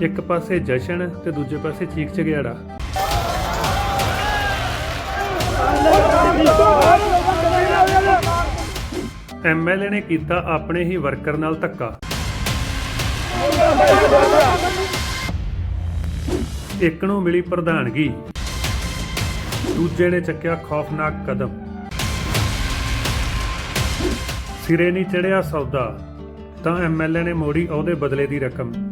ਇੱਕ ਪਾਸੇ ਜਸ਼ਨ ਤੇ ਦੂਜੇ ਪਾਸੇ ਚੀਕ ਚਿਹਾੜਾ ਐਮਐਲਏ ਨੇ ਕੀਤਾ ਆਪਣੇ ਹੀ ਵਰਕਰ ਨਾਲ ਧੱਕਾ। ਇੱਕ ਨੂੰ ਮਿਲੀ ਪ੍ਰਧਾਨਗੀ। ਦੂਜੇ ਨੇ ਚੱਕਿਆ ਖੌਫਨਾਕ ਕਦਮ। ਸਿਰੇ ਨਹੀਂ ਚੜਿਆ ਸੌਦਾ। ਤਾਂ ਐਮਐਲਏ ਨੇ ਮੋੜੀ ਉਹਦੇ ਬਦਲੇ ਦੀ ਰਕਮ।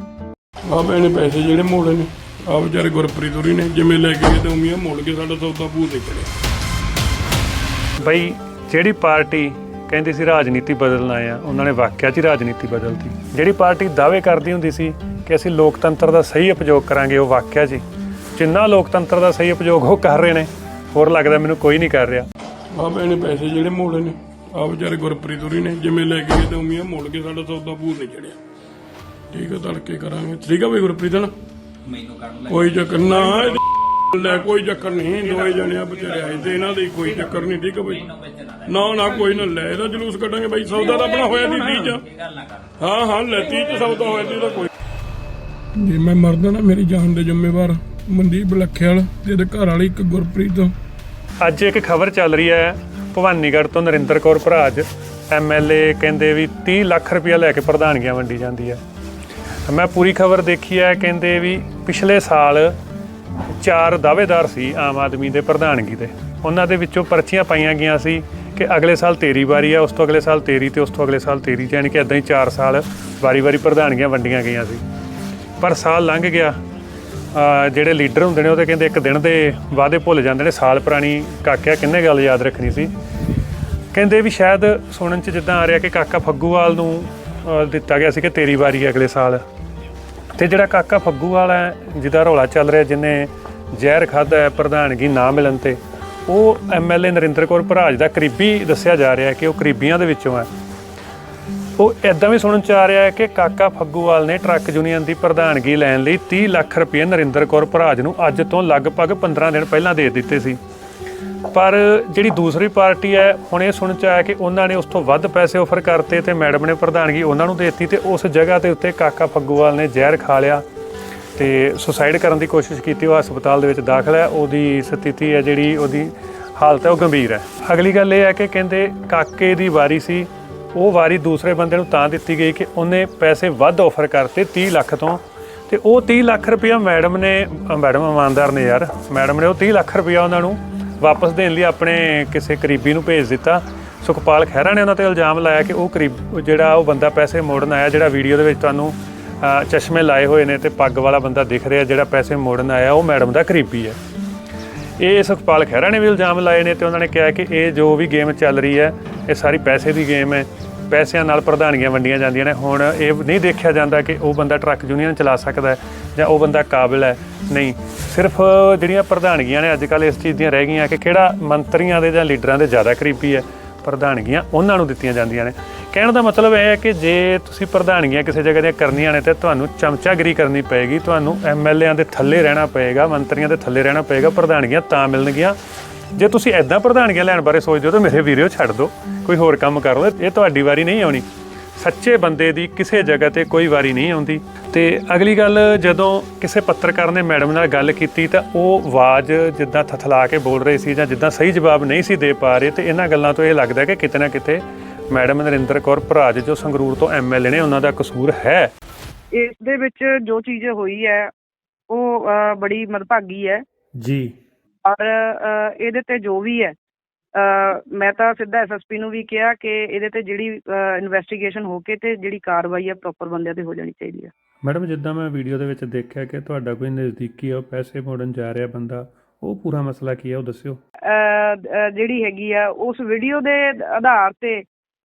ਬਾਬੇ ਨੇ ਪੈਸੇ ਜਿਹੜੇ ਮੋੜੇ ਨੇ। ਆ ਵਿਚਾਰੇ ਗੁਰਪ੍ਰੀਤ ਹੋਰੀ ਨੇ ਜਿਵੇਂ ਲੈ ਕੇ ਗਏ ਤੇ ਉਮੀਆਂ ਮੋੜ ਕੇ ਸਾਡਾ ਸੌਦਾ ਭੂ ਦੇ ਕਰਿਆ। ਬਈ ਜਿਹੜੀ ਪਾਰਟੀ ਕਹਿੰਦੀ ਸੀ ਰਾਜਨੀਤੀ ਬਦਲਣ ਆ ਉਹਨਾਂ ਨੇ ਵਾਕਿਆ 'ਚ ਹੀ ਰਾਜਨੀਤੀ ਬਦਲਤੀ। ਜਿਹੜੀ ਪਾਰਟੀ ਦਾਅਵੇ ਕਰਦੀ ਹੁੰਦੀ ਸੀ ਕਿ ਅਸੀਂ ਲੋਕਤੰਤਰ ਦਾ ਸਹੀ ਉਪਯੋਗ ਕਰਾਂਗੇ ਉਹ ਵਾਕਿਆ 'ਚ ਹੀ ਜਿੰਨਾ ਲੋਕਤੰਤਰ ਦਾ ਸਹੀ ਉਪਯੋਗ ਉਹ ਕਰ ਰਹੇ ਨੇ ਹੋਰ ਲੱਗਦਾ ਮੈਨੂੰ ਕੋਈ ਨਹੀਂ ਕਰ ਰਿਹਾ। ਬਾਬੇ ਨੇ ਪੈਸੇ ਜਿਹੜੇ ਮੋੜੇ ਨੇ ਆ ਵਿਚਾਰੇ ਗੁਰਪ੍ਰੀਤ ਹੋਰੀ ਨੇ ਜਿਵੇਂ ਲੈ ਕੇ ਗਏ ਤੇ ਉਮੀਆਂ ਮੋੜ ਕੇ ਸਾਡਾ ਸੌਦਾ ਭੂ ਦੇ ਚੜਿਆ ਠੀਕ ਆ ਤੜਕੇ ਕਰਾਂਗੇ। ਠੀਕ ਆ ਬਈ ਗੁਰਪ੍ਰੀਤ ਨਾ ਮੈਨੂੰ ਕੱਢ ਲੈ ਕੋਈ ਚੱਕਰ ਨਾ ਲੈ ਕੋਈ ਚੱਕਰ ਨਹੀਂ ਦੋਏ ਜਣਿਆ ਵਿਚਾਰੇ ਆਏ ਤੇ ਇਹਨਾਂ ਦੀ ਕੋਈ ਚੱਕਰ ਨਹੀਂ ਠੀਕ ਆ ਬਈ? ਨਾ ਨਾ ਕੋਈ ਨਾ ਲੈ ਇਹਦਾ ਜਲੂਸ ਕੱਢਾਂਗੇ ਬਈ ਸੌਦਾ ਤਾਂ ਆਪਣਾ ਹੋਇਆ ਦੀ 30 ਚ। ਇਹ ਗੱਲ ਨਾ ਕਰ। ਹਾਂ ਹਾਂ ਲੈ 30 ਚ ਸੌਦਾ ਹੋਇਆ ਦੀ ਤਾਂ ਕੋਈ। ਜੇ ਮੈਂ ਮਰਦਾ ਨਾ ਮੇਰੀ ਜਾਨ ਦੇ ਜ਼ਿੰਮੇਵਾਰ ਮਨਦੀਪ ਲੱਖੇਵਾਲ ਤੇ ਇਹਦੇ ਘਰ ਵਾਲੀ ਇੱਕ ਗੁਰਪ੍ਰੀਤ। ਅੱਜ ਇੱਕ ਖਬਰ ਚੱਲ ਰਹੀ ਹੈ ਭਵਾਨੀਗੜ੍ਹ ਤੋਂ ਨਰਿੰਦਰ ਕੌਰ ਭਰਾਜ ਐਮਐਲਏ ਕਹਿੰਦੇ ਵੀ 30 ਲੱਖ ਰੁਪਇਆ ਲੈ ਕੇ ਪ੍ਰਧਾਨਗੀਆਂ ਵੰਡੀ ਜਾਂਦੀ ਹੈ। ਮੈਂ ਪੂਰੀ ਖਬਰ ਦੇਖੀ ਹੈ, ਕਹਿੰਦੇ ਵੀ ਪਿਛਲੇ ਸਾਲ ਚਾਰ ਦਾਅਵੇਦਾਰ ਸੀ ਆਮ ਆਦਮੀ ਦੇ ਪ੍ਰਧਾਨਗੀ ਦੇ। ਉਹਨਾਂ ਦੇ ਵਿੱਚੋਂ ਪਰਚੀਆਂ ਪਾਈਆਂ ਗਈਆਂ ਸੀ ਕਿ ਅਗਲੇ ਸਾਲ ਤੇਰੀ ਵਾਰੀ ਆ, ਉਸ ਤੋਂ ਅਗਲੇ ਸਾਲ ਤੇਰੀ ਤੇ ਉਸ ਤੋਂ ਅਗਲੇ ਸਾਲ ਤੇਰੀ, ਯਾਨੀ ਕਿ ਇਦਾਂ ਹੀ 4 ਸਾਲ ਵਾਰੀ-ਵਾਰੀ ਪ੍ਰਧਾਨਗੀਆਂ ਵੰਡੀਆਂ ਗਈਆਂ ਸੀ। ਪਰ ਸਾਲ ਲੰਘ ਗਿਆ। ਜਿਹੜੇ ਲੀਡਰ ਹੁੰਦੇ ਨੇ, ਉਹ ਤੇ ਕਹਿੰਦੇ ਇੱਕ ਦਿਨ ਦੇ ਵਾਅਦੇ ਭੁੱਲ ਜਾਂਦੇ ਨੇ, ਸਾਲ ਪੁਰਾਣੀ ਕਾਕਿਆ ਕਿੰਨੇ ਗੱਲ ਯਾਦ ਰੱਖਣੀ ਸੀ। ਕਹਿੰਦੇ ਵੀ ਸ਼ਾਇਦ ਸੁਣਨ ਚ ਜਿੱਦਾਂ ਆ ਰਿਹਾ ਕਿ ਕਾਕਾ ਫੱਗੂਵਾਲ ਨੂੰ ਦਿੱਤਾ ਗਿਆ ਸੀ ਕਿ ਤੇਰੀ ਵਾਰੀ ਹੈ ਅਗਲੇ ਸਾਲ। ਤੇ ਜਿਹੜਾ ਕਾਕਾ ਫੱਗੂਵਾਲ ਹੈ, ਜਿਹਦਾ ਰੌਲਾ ਚੱਲ ਰਿਹਾ, ਜਿਹਨੇ ਜ਼ਹਿਰ ਖਾਦਾ ਹੈ, ਪ੍ਰਧਾਨਗੀ ਨਾ ਮਿਲਣ ਤੇ, ਉਹ ਐਮਐਲਏ ਨਰਿੰਦਰ ਕੌਰ ਭਰਾਜ ਦਾ ਕਰੀਬੀ ਦੱਸਿਆ ਜਾ ਰਿਹਾ ਕਿ ਉਹ ਕਰੀਬੀਆਂ ਦੇ ਵਿੱਚੋਂ ਹੈ। ਉਹ ਇਦਾਂ ਵੀ ਸੁਣਨ ਚ ਆ ਰਿਹਾ ਹੈ ਕਿ ਕਾਕਾ ਫੱਗੂਵਾਲ ਨੇ ਟਰੱਕ ਯੂਨੀਅਨ ਦੀ ਪ੍ਰਧਾਨਗੀ ਲੈਣ ਲਈ 30 ਲੱਖ ਰੁਪਏ ਨਰਿੰਦਰ ਕੌਰ ਭਰਾਜ ਨੂੰ ਅੱਜ ਤੋਂ ਲਗਭਗ 15 ਦਿਨ ਪਹਿਲਾਂ ਦੇ ਦਿੱਤੇ ਸੀ। ਪਰ ਜਿਹੜੀ ਦੂਸਰੀ ਪਾਰਟੀ ਹੈ, ਹੁਣ ਇਹ ਸੁਣ ਚ ਆਇਆ ਕਿ ਉਹਨਾਂ ਨੇ ਉਸ ਤੋਂ ਵੱਧ ਪੈਸੇ ਆਫਰ ਕਰਤੇ ਤੇ ਮੈਡਮ ਨੇ ਪ੍ਰਧਾਨਗੀ ਉਹਨਾਂ ਨੂੰ ਦੇ ਦਿੱਤੀ ਤੇ ਉਸ ਜਗ੍ਹਾ ਦੇ ਉੱਤੇ ਕਾਕਾ ਫੱਗੂਵਾਲ ਨੇ ਜ਼ਹਿਰ ਖਾ ਲਿਆ ਤੇ ਸੁਸਾਈਡ ਕਰਨ ਦੀ ਕੋਸ਼ਿਸ਼ ਕੀਤੀ, ਉਹ ਹਸਪਤਾਲ ਦੇ ਵਿੱਚ ਦਾਖਲ ਹੈ, ਉਹਦੀ ਸਥਿਤੀ ਹੈ ਜਿਹੜੀ, ਉਹਦੀ ਹਾਲਤ ਹੈ, ਉਹ ਗੰਭੀਰ ਹੈ। ਅਗਲੀ ਗੱਲ ਇਹ ਹੈ ਕਿ ਕਹਿੰਦੇ ਕਾਕੇ ਦੀ ਵਾਰੀ ਸੀ, ਉਹ ਵਾਰੀ ਦੂਸਰੇ ਬੰਦੇ ਨੂੰ ਤਾਂ ਦਿੱਤੀ ਗਈ ਕਿ ਉਹਨੇ ਪੈਸੇ ਵੱਧ ਆਫਰ ਕਰਤੇ 30 ਲੱਖ ਤੋਂ ਤੇ ਉਹ 30 ਲੱਖ ਰੁਪਇਆ ਮੈਡਮ ਨੇ ਮੈਡਮ ਇਮਾਨਦਾਰ ਨੇ ਯਾਰ, ਮੈਡਮ ਨੇ ਉਹ 30 ਲੱਖ ਰੁਪਇਆ ਉਹਨਾਂ ਨੂੰ ਵਾਪਸ ਦੇਣ ਲਈ ਆਪਣੇ ਕਿਸੇ ਕਰੀਬੀ ਨੂੰ ਭੇਜ ਦਿੱਤਾ। ਸੁਖਪਾਲ ਖਹਿਰਾ ਨੇ ਉਹਨਾਂ ਤੇ ਇਲਜ਼ਾਮ ਲਾਇਆ ਕਿ ਉਹ ਕਰੀਬ ਜਿਹੜਾ ਉਹ ਬੰਦਾ ਪੈਸੇ ਮੋੜਨ ਆਇਆ, ਜਿਹੜਾ ਵੀਡੀਓ ਦੇ ਵਿੱਚ ਤੁਹਾਨੂੰ ਚਸ਼ਮੇ ਲਾਏ ਹੋਏ ਨੇ ਤੇ ਪੱਗ ਵਾਲਾ ਬੰਦਾ ਦਿਖ ਰਿਹਾ, ਜਿਹੜਾ ਪੈਸੇ ਮੋੜਨ ਆਇਆ, ਉਹ ਮੈਡਮ ਦਾ ਕਰੀਬੀ ਹੈ। ਇਹ ਸੁਖਪਾਲ ਖਹਿਰਾ ਨੇ ਵੀ ਇਲਜ਼ਾਮ ਲਾਏ ਨੇ ਤੇ ਉਹਨਾਂ ਨੇ ਕਿਹਾ ਕਿ ਇਹ ਜੋ ਵੀ ਗੇਮ ਚੱਲ ਰਹੀ ਹੈ, ਇਹ ਸਾਰੀ ਪੈਸੇ ਦੀ ਗੇਮ ਹੈ। ਪੈਸਿਆਂ ਨਾਲ ਪ੍ਰਧਾਨੀਆਂ ਵੰਡੀਆਂ ਜਾਂਦੀਆਂ ਨੇ। ਹੁਣ ਇਹ ਨਹੀਂ ਦੇਖਿਆ ਜਾਂਦਾ ਕਿ ਉਹ ਬੰਦਾ ਟਰੱਕ ਯੂਨੀਅਨ ਚਲਾ ਸਕਦਾ ਹੈ ਜਾਂ ਉਹ ਬੰਦਾ ਕਾਬਿਲ ਹੈ। ਨਹੀਂ, ਸਿਰਫ ਜਿਹੜੀਆਂ ਪ੍ਰਧਾਨਗੀਆਂ ਨੇ ਅੱਜ ਕੱਲ ਇਸ ਚੀਜ਼ ਦੀਆਂ ਰਹਿ ਗਈਆਂ ਕਿ ਕਿਹੜਾ ਮੰਤਰੀਆਂ ਦੇ ਜਾਂ ਲੀਡਰਾਂ ਦੇ ਜ਼ਿਆਦਾ ਕਰੀਬੀ ਹੈ। ਪ੍ਰਧਾਨਗੀਆਂ ਉਹਨਾਂ ਨੂੰ ਦਿੱਤੀਆਂ ਜਾਂਦੀਆਂ ਨੇ। ਕਹਿਣ ਦਾ ਮਤਲਬ ਇਹ ਹੈ ਕਿ ਜੇ ਤੁਸੀਂ ਪ੍ਰਧਾਨਗੀਆਂ ਕਿਸੇ ਜਗ੍ਹਾ ਦੀਆਂ ਕਰਨੀਆਂ ਨੇ ਤੇ ਤੁਹਾਨੂੰ ਚਮਚਾਗਿਰੀ ਕਰਨੀ ਪਏਗੀ, ਤੁਹਾਨੂੰ ਐਮਐਲਏਆਂ ਦੇ ਥੱਲੇ ਰਹਿਣਾ ਪਏਗਾ, ਮੰਤਰੀਆਂ ਦੇ ਥੱਲੇ ਰਹਿਣਾ ਪਏਗਾ, ਪ੍ਰਧਾਨਗੀਆਂ ਤਾਂ ਮਿਲਣਗੀਆਂ। ਜੇ ਤੁਸੀਂ ਐਦਾਂ ਪ੍ਰਧਾਨਗੀਆਂ ਲੈਣ ਬਾਰੇ ਸੋਚਦੇ ਹੋ ਤਾਂ ਮੇਰੇ ਵੀਡੀਓ ਛੱਡ ਦਿਓ। ਕੋਈ ਹੋਰ ਕੰਮ ਕਰ ਲਓ। ਇਹ ਤੁਹਾਡੀ ਵਾਰੀ ਨਹੀਂ ਆਉਣੀ। ਸੱਚੇ ਬੰਦੇ ਦੀ ਕਿਸੇ ਜਗ੍ਹਾ ਤੇ ਕੋਈ ਵਾਰੀ ਨਹੀਂ ਆਉਂਦੀ। ਤੇ ਅਗਲੀ ਗੱਲ ਜਦੋਂ ਕਿਸੇ ਪੱਤਰਕਾਰ ਨੇ ਮੈਡਮ ਨਾਲ ਗੱਲ ਕੀਤੀ ਤਾਂ ਉਹ ਆਵਾਜ਼ ਜਿੱਦਾਂ ਥਥਲਾ ਕੇ ਬੋਲ ਰਹੇ ਸੀ ਜਾਂ ਜਿੱਦਾਂ ਸਹੀ ਜਵਾਬ ਨਹੀਂ ਸੀ ਦੇ ਪਾ ਰਹੇ ਤੇ ਇਹਨਾਂ ਗੱਲਾਂ ਤੋਂ ਇਹ ਲੱਗਦਾ ਕਿ ਕਿਤੇ ਨਾ ਕਿਤੇ ਮੈਡਮ ਨਰਿੰਦਰ ਕੌਰ ਭਰਾਜ ਜੋ ਸੰਗਰੂਰ ਤੋਂ ਐਮਐਲਏ ਨੇ ਉਹਨਾਂ ਦਾ ਕਸੂਰ ਹੈ। ਇਸ ਦੇ ਵਿੱਚ ਜੋ ਚੀਜ਼ ਹੋਈ ਹੈ ਉਹ ਬੜੀ ਮਦਭਾਗੀ ਹੈ। ਜੀ। ਔਰ ਇਹਦੇ ਤੇ ਜੋ ਵੀ ਹੈ ਮੈਂ ਤਾਂ ਸਿੱਧਾ ਐਸਐਸਪੀ ਨੂੰ ਵੀ ਕਿਹਾ ਕਿ ਇਹਦੇ ਤੇ ਜਿਹੜੀ ਇਨਵੈਸਟੀਗੇਸ਼ਨ ਹੋ ਕੇ ਤੇ ਜਿਹੜੀ ਕਾਰਵਾਈ ਹੈ ਪ੍ਰੋਪਰ ਬੰਦਿਆਂ ਤੇ ਹੋ ਜਾਣੀ ਚਾਹੀਦੀ ਹੈ। ਮੈਡਮ ਜਿੱਦਾਂ ਮੈਂ ਵੀਡੀਓ ਦੇ ਵਿੱਚ ਦੇਖਿਆ ਕਿ ਤੁਹਾਡਾ ਕੋਈ ਨਜ਼ਦੀਕੀ ਆ ਪੈਸੇ ਮੋੜਨ ਜਾ ਰਿਹਾ ਬੰਦਾ ਉਹ ਪੂਰਾ ਮਸਲਾ ਕੀ ਹੈ ਉਹ ਦੱਸਿਓ। ਜਿਹੜੀ ਹੈਗੀ ਆ ਉਸ ਵੀਡੀਓ ਦੇ ਆਧਾਰ ਤੇ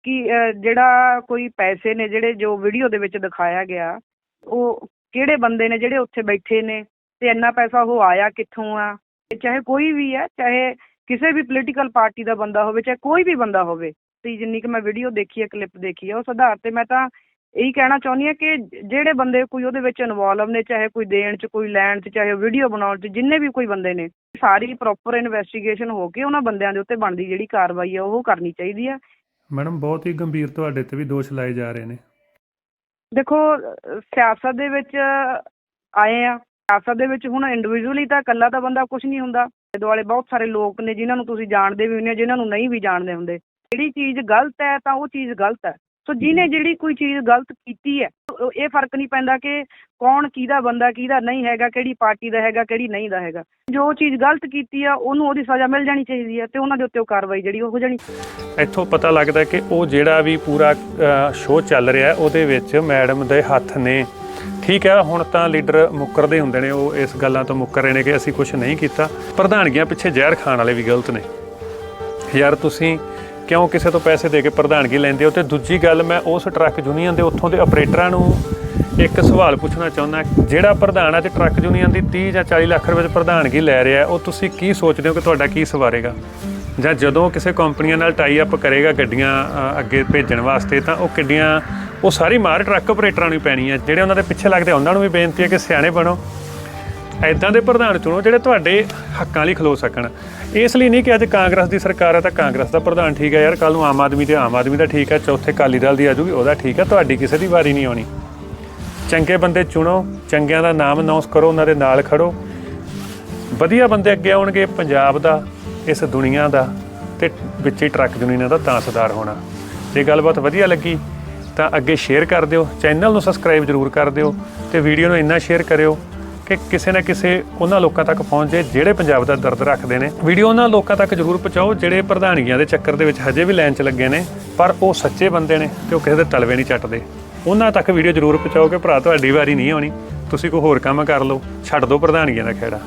ਕਿ ਜਿਹੜਾ ਕੋਈ ਪੈਸੇ ਨੇ ਜਿਹੜੇ ਜੋ ਵੀਡੀਓ ਦੇ ਵਿੱਚ ਦਿਖਾਇਆ ਗਿਆ ਉਹ ਕਿਹੜੇ ਬੰਦੇ ਨੇ ਜਿਹੜੇ ਉੱਥੇ ਬੈਠੇ ਨੇ ਤੇ ਇੰਨਾ ਪੈਸਾ ਉਹ ਆਇਆ ਕਿੱਥੋਂ ਆ ਚਾਹੇ ਕੋਈ ਵੀ ਹੈ ਚਾਹੇ ਕਿਸੇ ਵੀ ਪੋਲੀਟੀਕਲ ਪਾਰਟੀ ਦਾ ਬੰਦਾ ਹੋਵੇ ਚਾਹੇ ਕੋਈ ਵੀ ਬੰਦਾ ਹੋਵੇ ਤੇ ਜਿੰਨੀ ਕਿ ਮੈਂ ਵੀਡੀਓ ਦੇਖੀ ਹੈ ਕਲਿੱਪ ਦੇਖੀ ਹੈ ਉਸ ਆਧਾਰ ਤੇ ਮੈਂ ਤਾਂ ਇਹੀ ਕਹਿਣਾ ਚਾਹੁੰਦੀ ਹਾਂ ਕਿ ਜਿਹੜੇ ਬੰਦੇ ਕੋਈ ਉਹਦੇ ਵਿੱਚ ਇਨਵੋਲਵ ਨੇ ਚਾਹੇ ਕੋਈ ਦੇਣ ਚ ਕੋਈ ਲੈਣ ਚ ਚਾਹੇ ਵੀਡੀਓ ਬਣਾਉਣ ਚ ਜਿੰਨੇ ਵੀ ਕੋਈ ਬੰਦੇ ਨੇ ਸਾਰੀ ਪ੍ਰੋਪਰ ਇਨਵੈਸਟੀਗੇਸ਼ਨ ਹੋ ਕੇ ਉਹਨਾਂ ਬੰਦਿਆਂ ਦੇ ਉੱਤੇ ਬਣਦੀ ਜਿਹੜੀ ਕਾਰਵਾਈ ਹੈ ਉਹ ਕਰਨੀ ਚਾਹੀਦੀ ਹੈ। ਮੈਡਮ ਬਹੁਤ ਹੀ ਗੰਭੀਰ ਤੁਹਾਡੇ ਤੇ ਵੀ ਦੋਸ਼ ਲਾਏ ਜਾ ਰਹੇ ਨੇ। ਦੇਖੋ ਸਿਆਸਤ ਦੇ ਵਿੱਚ ਆਏ ਆ ਸਿਆਸਤ ਦੇ ਵਿੱਚ ਹੁਣ ਇੰਡੀਵਿਜੂਅਲੀ ਤਾਂ ਇਕੱਲਾ ਤਾਂ ਬੰਦਾ ਕੁਝ ਨਹੀਂ ਹੁੰਦਾ। ਆਲੇ ਦੁਆਲੇ ਬਹੁਤ ਸਾਰੇ ਲੋਕ ਨੇ ਜਿਨ੍ਹਾਂ ਨੂੰ ਤੁਸੀਂ ਜਾਣਦੇ ਵੀ ਹੁੰਦੇ ਹੋ ਜਿਨ੍ਹਾਂ ਨੂੰ ਨਹੀਂ ਵੀ ਜਾਣਦੇ ਹੁੰਦੇ। ਜਿਹੜੀ ਚੀਜ਼ ਗਲਤ ਹੈ ਤਾਂ ਉਹ ਚੀਜ਼ ਗਲਤ ਹੈ। ਸੋ ਜਿਹਨੇ ਜਿਹੜੀ ਕੋਈ ਚੀਜ਼ ਗਲਤ ਕੀਤੀ ਹੈ ਇਹ ਫ਼ਰਕ ਨਹੀਂ ਪੈਂਦਾ ਕਿ ਕੌਣ ਕਿਹਦਾ ਬੰਦਾ ਕਿਹਦਾ ਨਹੀਂ ਹੈਗਾ ਕਿਹੜੀ ਪਾਰਟੀ ਦਾ ਹੈਗਾ ਕਿਹੜੀ ਨਹੀਂ ਦਾ ਹੈਗਾ। ਜੋ ਚੀਜ਼ ਗਲਤ ਕੀਤੀ ਆ ਉਹਨੂੰ ਉਹਦੀ ਸਜ਼ਾ ਮਿਲ ਜਾਣੀ ਚਾਹੀਦੀ ਹੈ ਤੇ ਉਹਨਾਂ ਦੇ ਉੱਤੇ ਉਹ ਕਾਰਵਾਈ ਜਿਹੜੀ ਉਹ ਹੋ ਜਾਣੀ। ਇੱਥੋਂ ਪਤਾ ਲੱਗਦਾ ਕਿ ਉਹ ਜਿਹੜਾ ਵੀ ਪੂਰਾ ਸ਼ੋਅ ਚੱਲ ਰਿਹਾ ਉਹਦੇ ਵਿੱਚ ਮੈਡਮ ਦੇ ਹੱਥ ਨੇ। ਠੀਕ ਹੈ, ਹੁਣ ਤਾਂ ਲੀਡਰ ਮੁੱਕਰਦੇ ਹੁੰਦੇ ਨੇ, ਉਹ ਇਸ ਗੱਲਾਂ ਤੋਂ ਮੁੱਕਰ ਰਹੇ ਨੇ ਕਿ ਅਸੀਂ ਕੁਝ ਨਹੀਂ ਕੀਤਾ। ਪ੍ਰਧਾਨਗੀਆਂ ਪਿੱਛੇ ਜ਼ਹਿਰ ਖਾਣ ਵਾਲੇ ਵੀ ਗਲਤ ਨੇ। ਯਾਰ ਤੁਸੀਂ ਕਿਉਂ ਕਿਸੇ ਤੋਂ ਪੈਸੇ ਦੇ ਕੇ ਪ੍ਰਧਾਨਗੀ ਲੈਂਦੇ ਹੋ? ਤੇ ਦੂਜੀ ਗੱਲ, ਮੈਂ ਉਸ ਟਰੱਕ ਯੂਨੀਅਨ ਦੇ ਉੱਥੋਂ ਦੇ ਆਪਰੇਟਰਾਂ ਨੂੰ ਇੱਕ ਸਵਾਲ ਪੁੱਛਣਾ ਚਾਹੁੰਦਾ, ਜਿਹੜਾ ਪ੍ਰਧਾਨ ਅੱਜ ਟਰੱਕ ਯੂਨੀਅਨ ਦੀ 30 ਜਾਂ 40 ਲੱਖ ਰੁਪਏ ਦੀ ਪ੍ਰਧਾਨਗੀ ਲੈ ਰਿਹਾ ਉਹ ਤੁਸੀਂ ਕੀ ਸੋਚਦੇ ਹੋ ਕਿ ਤੁਹਾਡਾ ਕੀ ਸਵਾਰੇਗਾ? ਜਾਂ ਜਦੋਂ ਕਿਸੇ ਕੰਪਨੀਆਂ ਨਾਲ ਟਾਈ ਅਪ ਕਰੇਗਾ ਗੱਡੀਆਂ ਅੱਗੇ ਭੇਜਣ ਵਾਸਤੇ, ਤਾਂ ਉਹ ਕਿੱਡੀਆਂ ਉਹ ਸਾਰੀ ਮਾਰ ਟਰੱਕ ਆਪਰੇਟਰਾਂ ਨੂੰ ਪੈਣੀ ਹੈ। ਜਿਹੜੇ ਉਹਨਾਂ ਦੇ ਪਿੱਛੇ ਲੱਗਦੇ ਉਹਨਾਂ ਨੂੰ ਵੀ ਬੇਨਤੀ ਹੈ ਕਿ ਸਿਆਣੇ ਬਣੋ। ਐਦਾਂ ਦੇ ਪ੍ਰਧਾਨ ਚੁਣੋ ਜਿਹੜੇ ਤੁਹਾਡੇ ਹੱਕਾਂ ਲਈ ਖਲੋ ਸਕਣ। ਇਸ ਲਈ ਨਹੀਂ ਕਿ ਅੱਜ ਕਾਂਗਰਸ ਦੀ ਸਰਕਾਰ ਹੈ ਤਾਂ ਕਾਂਗਰਸ ਦਾ ਪ੍ਰਧਾਨ ਠੀਕ ਹੈ ਯਾਰ ਕੱਲ ਨੂੰ ਆਮ ਆਦਮੀ ਤੇ ਆਮ ਆਦਮੀ ਦਾ ਠੀਕ ਹੈ, ਚੌਥੇ ਅਕਾਲੀ ਦਲ ਦੀ ਆਜੂਗੀ ਉਹਦਾ ਠੀਕ ਹੈ, ਤੁਹਾਡੀ ਕਿਸੇ ਦੀ ਵਾਰੀ ਨਹੀਂ ਆਉਣੀ। ਚੰਗੇ ਬੰਦੇ ਚੁਣੋ, ਚੰਗਿਆਂ ਦਾ ਨਾਮ ਅਨਾਉਂਸ ਕਰੋ, ਉਹਨਾਂ ਦੇ ਨਾਲ ਖੜੋ। ਵਧੀਆ ਬੰਦੇ ਅੱਗੇ ਆਉਣਗੇ, ਪੰਜਾਬ ਦਾ, ਇਸ ਦੁਨੀਆ ਦਾ ਤੇ ਵਿੱਚ ਹੀ ਟਰੱਕ ਯੂਨੀਅਨਾਂ ਦਾ ਤਾਂ ਸੁਧਾਰ ਹੋਣਾ। ਜੇ ਗੱਲਬਾਤ ਵਧੀਆ ਲੱਗੀ ਤਾਂ ਅੱਗੇ ਸ਼ੇਅਰ ਕਰ ਦਿਓ ਚੈਨਲ ਨੂੰ ਸਬਸਕ੍ਰਾਈਬ ਜ਼ਰੂਰ ਕਰ ਦਿਓ ਤੇ ਵੀਡੀਓ ਨੂੰ ਇੰਨਾ ਸ਼ੇਅਰ ਕਰਿਓ ਕਿ ਕਿਸੇ ਨਾ ਕਿਸੇ ਉਹਨਾਂ ਲੋਕਾਂ ਤੱਕ ਪਹੁੰਚ ਜੇ ਜਿਹੜੇ ਪੰਜਾਬ ਦਾ ਦਰਦ ਰੱਖਦੇ ਨੇ। ਵੀਡੀਓ ਉਹਨਾਂ ਲੋਕਾਂ ਤੱਕ ਜ਼ਰੂਰ ਪਹੁੰਚਾਓ ਜਿਹੜੇ ਪ੍ਰਧਾਨਗੀਆਂ ਦੇ ਚੱਕਰ ਦੇ ਵਿੱਚ ਹਜੇ ਵੀ ਲਾਈਨ 'ਚ ਲੱਗੇ ਨੇ, ਪਰ ਉਹ ਸੱਚੇ ਬੰਦੇ ਨੇ ਤੇ ਉਹ ਕਿਸੇ ਦੇ ਤਲਵੇ ਨਹੀਂ ਚੱਟਦੇ। ਉਹਨਾਂ ਤੱਕ ਵੀਡੀਓ ਜ਼ਰੂਰ ਪਹੁੰਚਾਓ ਕਿ ਭਰਾ ਤੁਹਾਡੀ ਵਾਰੀ ਨਹੀਂ ਆਉਣੀ, ਤੁਸੀਂ ਕੋਈ ਹੋਰ ਕੰਮ ਕਰ ਲਓ, ਛੱਡ ਦਿਓ ਪ੍ਰਧਾਨਗੀਆਂ ਦਾ ਖੇੜਾ।